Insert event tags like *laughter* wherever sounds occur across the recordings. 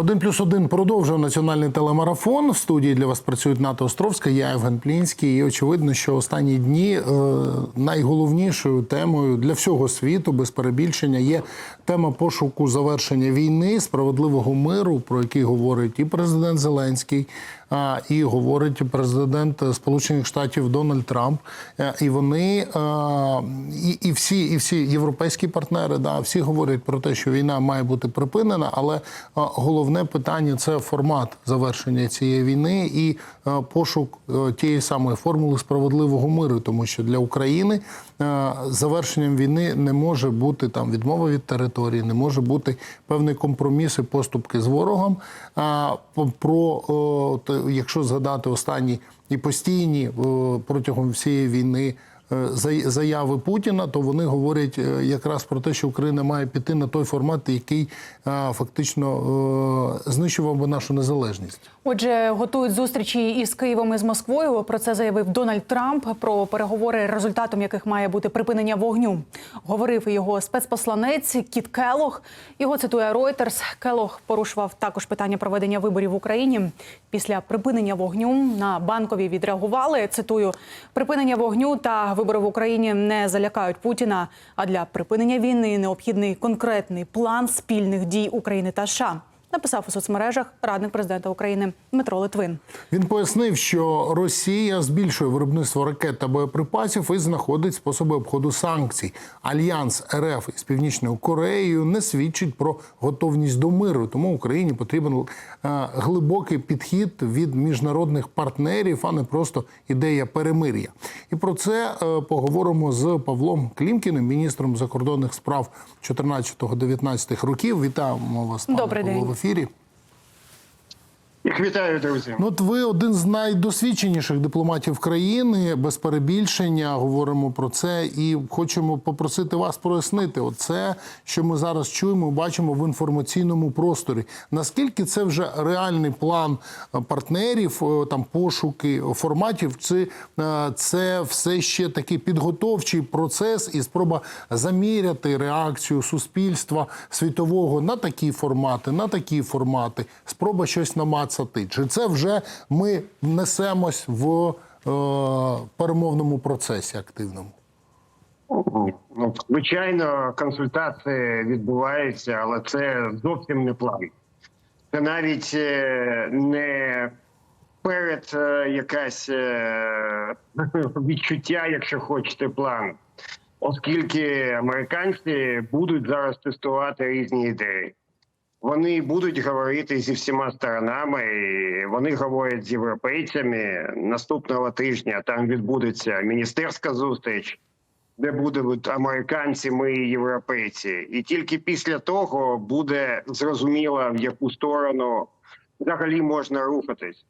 Один плюс один продовжує національний телемарафон. В студії для вас працюють Ната Островська, я Євген Плінський. І очевидно, що останні дні е, найголовнішою темою для всього світу без перебільшення є тема пошуку завершення війни, справедливого миру, про який говорить і президент Зеленський, і говорить президент Сполучених Штатів Дональд Трамп. Е, І вони е, і, і всі, і всі європейські партнери, да, всі говорять про те, що війна має бути припинена, але е, головне питання це формат завершення цієї війни і пошук тієї самої формули справедливого миру, тому що для України завершенням війни не може бути там відмова від території, не може бути певний компроміс і поступки з ворогом. А про якщо згадати останні і постійні протягом всієї війни. Е, Заяви Путіна, то вони говорять е, якраз про те, що Україна має піти на той формат, який е, фактично знищував би нашу незалежність. Отже, готують зустрічі із Києвом і з Москвою. Про це заявив Дональд Трамп. Про переговори, результатом яких має бути припинення вогню. Говорив його спецпосланець Кіт Келох. Його цитує Reuters. Келох порушував також питання проведення виборів в Україні. Після припинення вогню на банкові відреагували. Цитую: припинення вогню та вибори в Україні не залякають Путіна. А для припинення війни необхідний конкретний план спільних дій України та США. Написав у соцмережах радник президента України Дмитро Литвин. Він пояснив, що Росія збільшує виробництво ракет та боєприпасів і знаходить способи обходу санкцій. Альянс РФ із Північною Кореєю не свідчить про готовність до миру. Тому Україні потрібен е, глибокий підхід від міжнародних партнерів, а не просто ідея перемир'я. І про це е, поговоримо з Павлом Клімкіним, міністром закордонних справ 14-19 років. Вітаємо вас пане Добрий Павло, день. thiri, Їх вітаю, друзі. Ну, от ви один з найдосвідченіших дипломатів країни, без перебільшення говоримо про це, і хочемо попросити вас прояснити оце, що ми зараз чуємо, бачимо в інформаційному просторі. Наскільки це вже реальний план е, партнерів, е, там пошуки форматів, чи е, це все ще такий підготовчий процес і спроба заміряти реакцію суспільства світового на такі формати, на такі формати, спроба щось намацати. Чи це вже ми несемось в е, перемовному процесі активному? Ну, звичайно, консультації відбуваються, але це зовсім не план. Це навіть е, не перед е, якась е, *laughs* відчуття, якщо хочете, план. Оскільки американці будуть зараз тестувати різні ідеї. Вони будуть говорити зі всіма сторонами. Вони говорять з європейцями. Наступного тижня там відбудеться міністерська зустріч, де будуть американці, ми і європейці. І тільки після того буде зрозуміло, в яку сторону взагалі можна рухатись.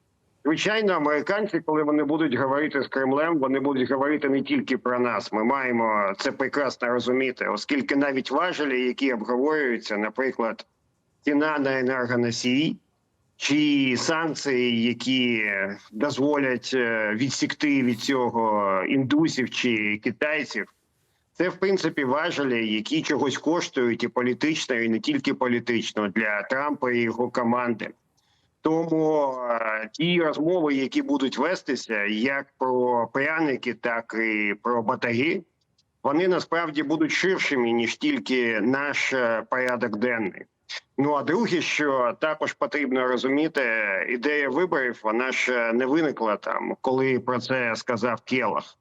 Звичайно, американці, коли вони будуть говорити з Кремлем, вони будуть говорити не тільки про нас. Ми маємо це прекрасно розуміти, оскільки навіть важелі, які обговорюються, наприклад, ціна на енергоносії чи санкції, які дозволять е, відсікти від цього індусів чи китайців. Це в принципі важелі, які чогось коштують і політично, і не тільки політично для Трампа і його команди. Тому е, ті розмови, які будуть вестися, як про пряники, так і про батаги, вони насправді будуть ширшими ніж тільки наш е, порядок денний. Ну а друге, що також потрібно розуміти, ідея виборів вона ж не виникла там, коли про це сказав Келах.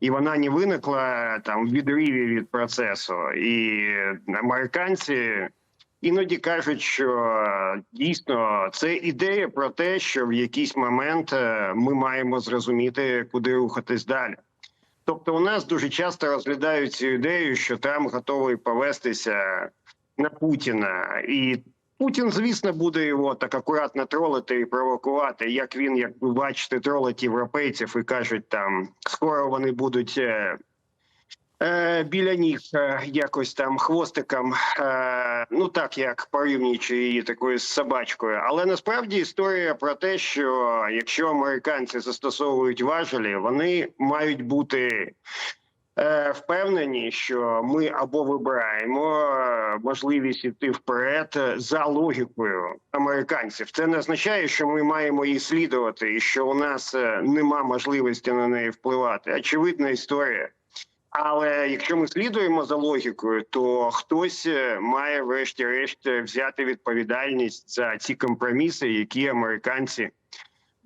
І вона не виникла там в відриві від процесу. І американці іноді кажуть, що дійсно це ідея про те, що в якийсь момент е, ми маємо зрозуміти, куди рухатись далі. Тобто, у нас дуже часто розглядають цю ідею, що Трамп готовий повестися на Путіна, і Путін, звісно, буде його так акуратно тролити і провокувати. Як він, як ви бачите, тролить європейців і кажуть, там скоро вони будуть. е, Е, біля ніг е, якось там хвостиком, ну так як порівнюючи її такою з собачкою. Але насправді історія про те, що якщо американці застосовують важелі, вони мають бути впевнені, що ми або вибираємо е, можливість іти вперед е, за логікою американців. Це не означає, що ми маємо її слідувати, і що у нас е, нема можливості на неї впливати. Очевидна історія. Але якщо ми слідуємо за логікою, то хтось е, має, врешті-решт, е, взяти відповідальність за ці компроміси, які американці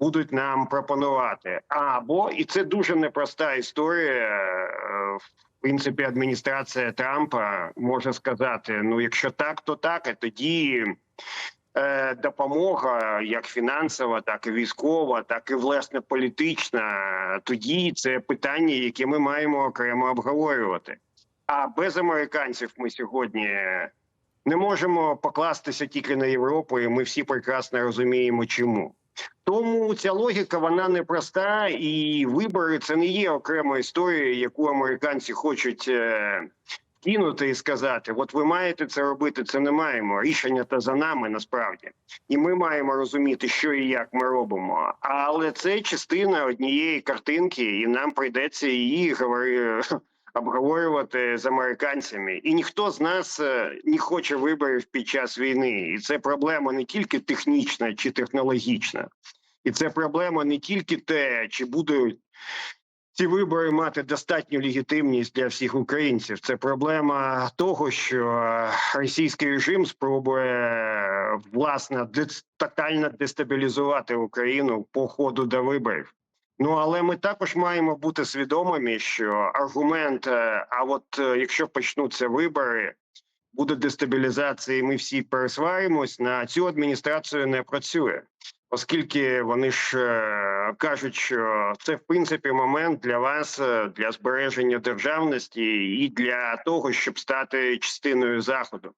будуть нам пропонувати. Або і це дуже непроста історія. е, В принципі, адміністрація Трампа може сказати: ну, якщо так, то так, а тоді. е, Допомога як фінансова, так і військова, так і власне політична. Тоді це питання, яке ми маємо окремо обговорювати. А без американців ми сьогодні не можемо покластися тільки на Європу, і ми всі прекрасно розуміємо, чому. Тому ця логіка вона непроста, і вибори це не є окрема історія, яку американці хочуть е, кинути і сказати: от ви маєте це робити, це не маємо. Рішення та за нами насправді, і ми маємо розуміти, що і як ми робимо. Але це частина однієї картинки, і нам прийдеться її говори, обговорювати з американцями. І ніхто з нас е, не хоче виборів під час війни. І це проблема не тільки технічна чи технологічна, і це проблема не тільки те, чи будуть. Ці вибори мати достатню легітимність для всіх українців. Це проблема того, що е, російський режим спробує е, власне тотально дестабілізувати Україну по ходу до виборів. Ну але ми також маємо бути свідомими, що аргумент, е, а от е, якщо почнуться вибори, буде дестабілізація, і ми всі пересваримось, на цю адміністрацію не працює, оскільки вони ж е, кажуть, що це в принципі момент для вас для збереження державності і для того, щоб стати частиною заходу.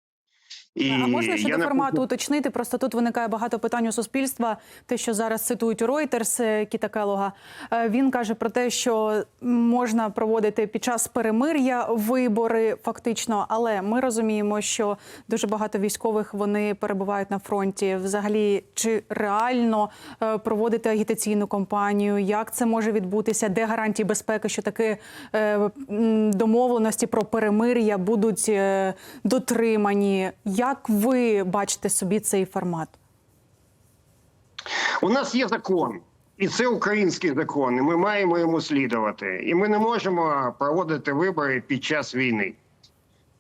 І А можна я щодо формату хочу- уточнити? Просто тут виникає багато питань у суспільства. Те, що зараз цитують у Reuters е, Кіта Келога, Е, він каже про те, що можна проводити під час перемир'я вибори, фактично, але ми розуміємо, що дуже багато військових вони перебувають на фронті. Взагалі, чи реально е, проводити агітаційну кампанію? Як це може відбутися? Де гарантії безпеки, що таки е, домовленості про перемир'я будуть е, дотримані? Як ви бачите собі цей формат? У нас є закон, і це український закон. і Ми маємо йому слідувати. І ми не можемо проводити вибори під час війни.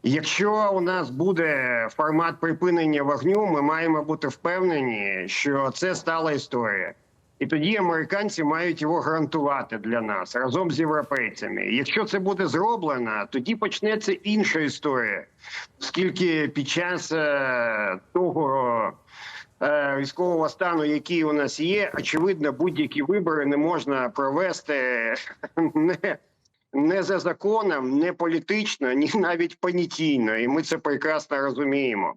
Якщо у нас буде формат припинення вогню, ми маємо бути впевнені, що це стала історія. І тоді американці мають його гарантувати для нас разом з європейцями. Якщо це буде зроблено, тоді почнеться інша історія, оскільки під час е, того е, військового стану, який у нас є, очевидно, будь-які вибори не можна провести *laughs* не, не за законом, не політично, ні навіть понятійно, і ми це прекрасно розуміємо.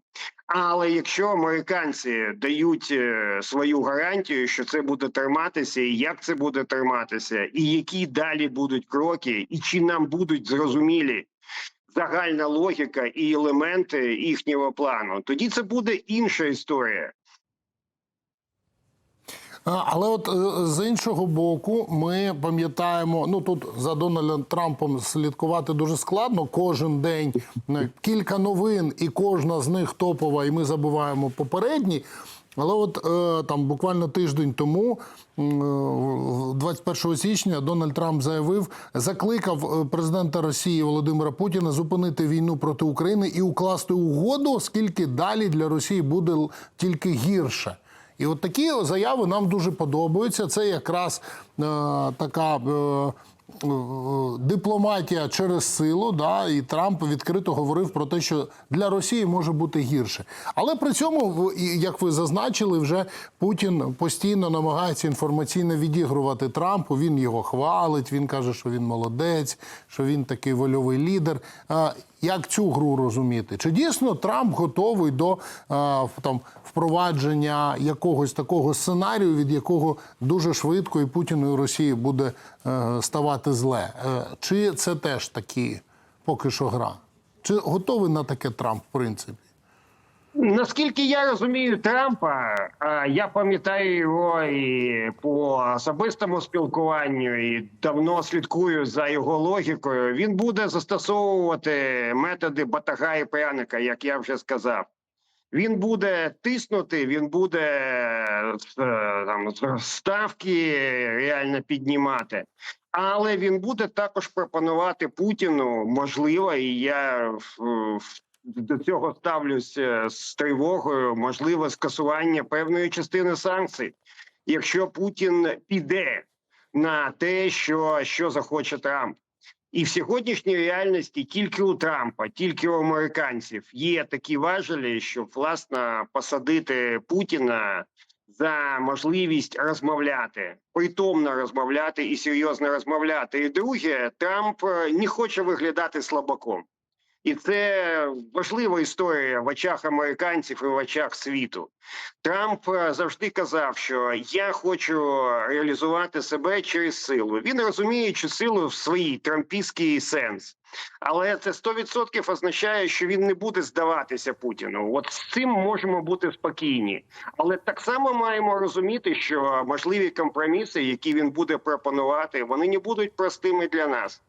Але якщо американці дають е, свою гарантію, що це буде триматися, і як це буде триматися, і які далі будуть кроки, і чи нам будуть зрозумілі загальна логіка і елементи їхнього плану, тоді це буде інша історія. Але от е, з іншого боку, ми пам'ятаємо, ну тут за Дональдом Трампом слідкувати дуже складно. Кожен день е, кілька новин, і кожна з них топова, і ми забуваємо попередні. Але от е, там буквально тиждень тому, м, е, 21 січня, Дональд Трамп заявив, закликав президента Росії Володимира Путіна зупинити війну проти України і укласти угоду, оскільки далі для Росії буде тільки гірше. І от такі заяви нам дуже подобаються. Це якраз е, така е, е, дипломатія через силу. Да, і Трамп відкрито говорив про те, що для Росії може бути гірше. Але при цьому, як ви зазначили, вже Путін постійно намагається інформаційно відігрувати Трампу. Він його хвалить. Він каже, що він молодець, що він такий вольовий лідер. Як цю гру розуміти? Чи дійсно Трамп готовий до там впровадження якогось такого сценарію, від якого дуже швидко і Путіну і Росії буде е, ставати зле? Е, Чи це теж такі поки що гра? Чи готовий на таке Трамп, в принципі? Наскільки я розумію Трампа, я пам'ятаю його і по особистому спілкуванню, і давно слідкую за його логікою. Він буде застосовувати методи батага і пряника, як я вже сказав. Він буде тиснути, він буде е, там ставки реально піднімати. Але він буде також пропонувати Путіну, можливо, і я до цього ставлюся з тривогою, можливо, скасування певної частини санкцій, якщо Путін піде на те, що, що захоче Трамп. І в сьогоднішній реальності тільки у Трампа, тільки у американців є такі важелі, щоб власне посадити Путіна за можливість розмовляти, притомно розмовляти і серйозно розмовляти. І друге, Трамп е, не хоче виглядати слабаком. І це важлива історія в очах американців і в очах світу. Трамп е, завжди казав, що я хочу реалізувати себе через силу. Він розуміє цю силу в своїй трампійський сенс. Але це 100% означає, що він не буде здаватися Путіну. От з цим можемо бути спокійні. Але так само маємо розуміти, що можливі компроміси, які він буде пропонувати, вони не будуть простими для нас.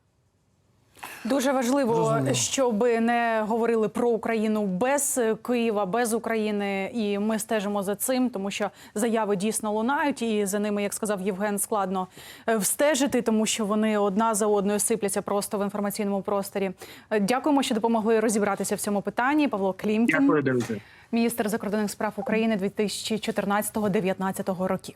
Дуже важливо, Зрозуміло. щоб не говорили про Україну без Києва, без України, і ми стежимо за цим, тому що заяви дійсно лунають, і за ними, як сказав Євген, складно е, встежити, тому що вони одна за одною сипляться просто в інформаційному просторі. Е, Дякуємо, що допомогли розібратися в цьому питанні. Павло Клімкін, Дякую, міністр закордонних справ України 2014-2019 років.